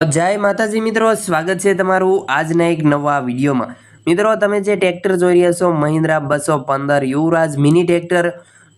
જય માતાજી મિત્રો, સ્વાગત છે તમારું આજના એક નવા વિડીયોમાં. મિત્રો, તમે જે ટ્રેક્ટર જોઈ રહ્યા છો, મહિન્દ્રા બસો પંદર યુવરાજ મિની ટ્રેક્ટર,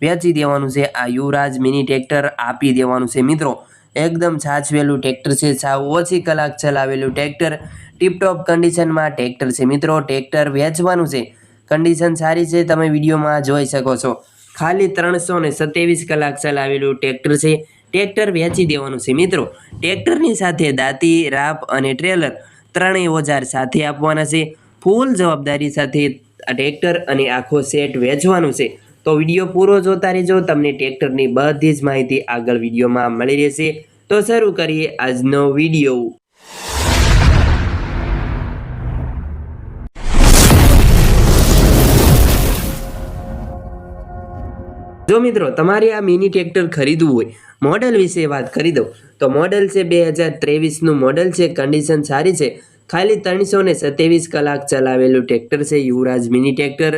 વેચી દેવાનું છે. આ યુવરાજ મિની ટ્રેક્ટર આપી દેવાનું છે મિત્રો. એકદમ છાછવેલું ટ્રેક્ટર છે, સાવ ઓછી કલાક ચલાવેલું ટ્રેક્ટર. ટીપટોપ કન્ડિશનમાં ટ્રેક્ટર છે મિત્રો, ટ્રેક્ટર વેચવાનું છે. કન્ડિશન સારી છે, તમે વિડીયોમાં જોઈ શકો છો. ખાલી ત્રણસો ને સત્યાવીસ કલાક ચલાવેલું ટ્રેક્ટર છે. ટ્રેક્ટર વેચી દેવાનું છે. મિત્રો, ટ્રેક્ટરની સાથે દાંતી, રાપ અને ટ્રેલર ત્રણેય ઓજાર સાથે આપવાના છે. ફૂલ જવાબદારી સાથે આ ટ્રેક્ટર અને આખો સેટ વેચવાનું છે. તો વીડિયો પૂરો જોતા રહેજો. તમને ટ્રેક્ટરની બધી જ માહિતી આગળ વિડીયોમાં મળી રહેશે. તો શરૂ કરીએ આજનો વીડિયો. જો મિત્રો, તમારે આ મિની ટ્રેક્ટર ખરીદવું હોય મોડલ વિશે વાત કરી દઉં. તો મોડલ છે બે હજાર ત્રેવીસનું મોડલ છે કન્ડિશન સારી છે. ખાલી ત્રણસો ને સત્યાવીસ કલાક ચલાવેલું ટ્રેક્ટર છે, યુવરાજ મિની ટ્રેક્ટર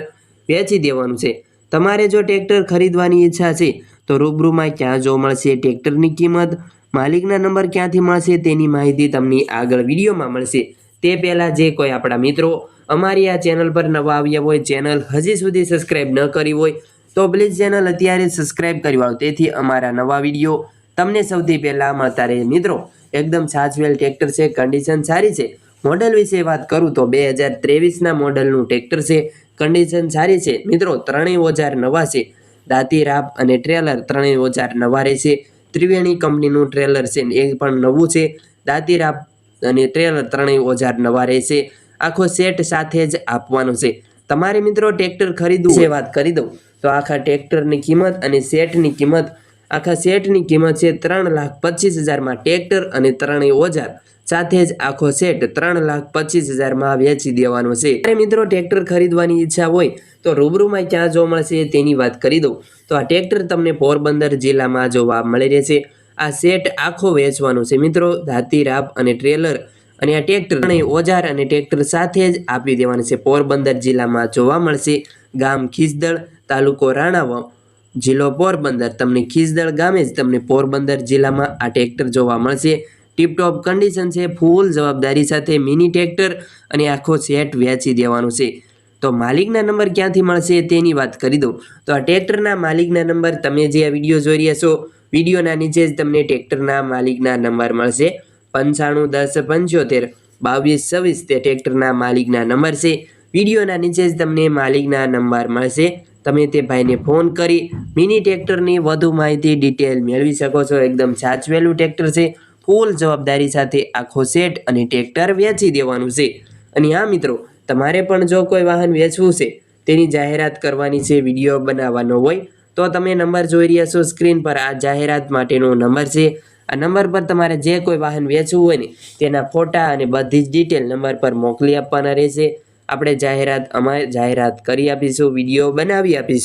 વેચી દેવાનું છે. તમારે જો ટ્રેક્ટર ખરીદવાની ઈચ્છા છે, તો રૂબરૂમાં ક્યાં જોવા મળશે ટ્રેક્ટરની કિંમત, માલિકના નંબર ક્યાંથી મળશે તેની માહિતી તમને આગળ વિડીયોમાં મળશે. તે પહેલાં જે કોઈ આપણા મિત્રો અમારી આ ચેનલ પર નવા આવ્યા હોય, ચેનલ હજી સુધી સબસ્ક્રાઈબ ન કરી હોય તો પ્લીઝ ચેનલ અત્યારે સબસ્ક્રાઈબ કરી આવો, તેથી અમારા નવા વીડિયો તમને સૌથી પહેલાં મળતા રહે. મિત્રો, એકદમ સાચવેલ ટ્રેક્ટર છે કન્ડિશન સારી છે. મોડલ વિશે વાત કરું તો બે હજાર ત્રેવીસના મોડલનું ટ્રેક્ટર છે કન્ડિશન સારી છે. મિત્રો, ત્રણેય ઓજાર નવા છે. દાંતી રાપ અને ટ્રેલર ત્રણેય ઓજાર નવા રહેશે. ત્રિવેણી કંપનીનું ટ્રેલર છે એ પણ નવું છે. દાંતી રાપ અને ટ્રેલર ત્રણેય ઓજાર નવા રહેશે. આખો સેટ સાથે જ આપવાનો છે. તમારે મિત્રો ટ્રેક્ટર ખરીદવું છે વાત કરી દઉં. તો આખા ટ્રેક્ટરની કિંમત અને સેટની કિંમત, આખા સેટની કિંમત છે ત્રણ લાખ પચીસ હજારમાં ટ્રેક્ટર અને ત્રણેય ઓજાર. સાથે જ આખો સેટ ત્રણ લાખ પચીસ હજારમાં વેચી દેવાનો છે. અરે મિત્રો ટ્રેક્ટર ખરીદવાની ઈચ્છા હોય, તો રૂબરૂમાં ક્યાં જોવા મળશે તેની વાત કરી દઉં. તો આ ટ્રેક્ટર તમને પોરબંદર જિલ્લામાં જોવા મળી રહેશે. આ સેટ આખો વેચવાનો છે મિત્રો. ધાતી રાપ અને ટ્રેલર અને આ ટ્રેક્ટર ઓજાર અને ટ્રેક્ટર સાથે જ આપી દેવાનું છે. પોરબંદર જિલ્લામાં જોવા મળશે ગામ ખીસદળ, તાલુકો રાણાવ જિલ્લો પોરબંદર. તમને ખીસદળ ગામે જ તમને પોરબંદર જિલ્લામાં આ ટ્રેક્ટર જોવા મળશે. ટીપટોપ કન્ડિશન છે ફૂલ જવાબદારી સાથે મિની ટ્રેક્ટર અને આખો સેટ વેચી દેવાનું છે. તો માલિકના નંબર ક્યાંથી મળશે તેની વાત કરી દઉં. તો આ ટ્રેક્ટરના માલિકના નંબર તમે જે આ વીડિયો જોઈ રહ્યા છો વિડીયોના નીચે જ તમને ટ્રેક્ટરના માલિકના નંબર મળશે. પંચાણું, દસ, પંચોતેર, બાવીસ, છવ્વીસ તે ટ્રેક્ટરના માલિકના નંબર છે. વિડીયોના નીચે જ તમને માલિકના નંબર મળશે. તમે તે ભાઈને ફોન કરી મિની ટ્રેક્ટરની વધુ માહિતી ડિટેલ મેળવી શકો છો. એકદમ સાચવેલું ટ્રેક્ટર છે. ફૂલ જવાબદારી સાથે આખો સેટ અને ટ્રેક્ટર વેચી દેવાનું છે. અને હા મિત્રો, તમારે પણ જો કોઈ વાહન વેચવું છે, તેની જાહેરાત કરવાની છે, વીડિયો બનાવવાનો હોય, તો તમે નંબર જોઈ રહ્યા છો. સ્ક્રીન પર આ જાહેરાત માટેનો નંબર છે. આ નંબર પર તમારે જે કોઈ વાહન વેચવું હોય ને, તેના ફોટા અને બધી જ ડિટેલ નંબર પર મોકલી આપવાના રહેશે. આપણે જાહેરાત, અમારે જાહેરાત કરી આપીશું, વીડિયો બનાવી આપીશું.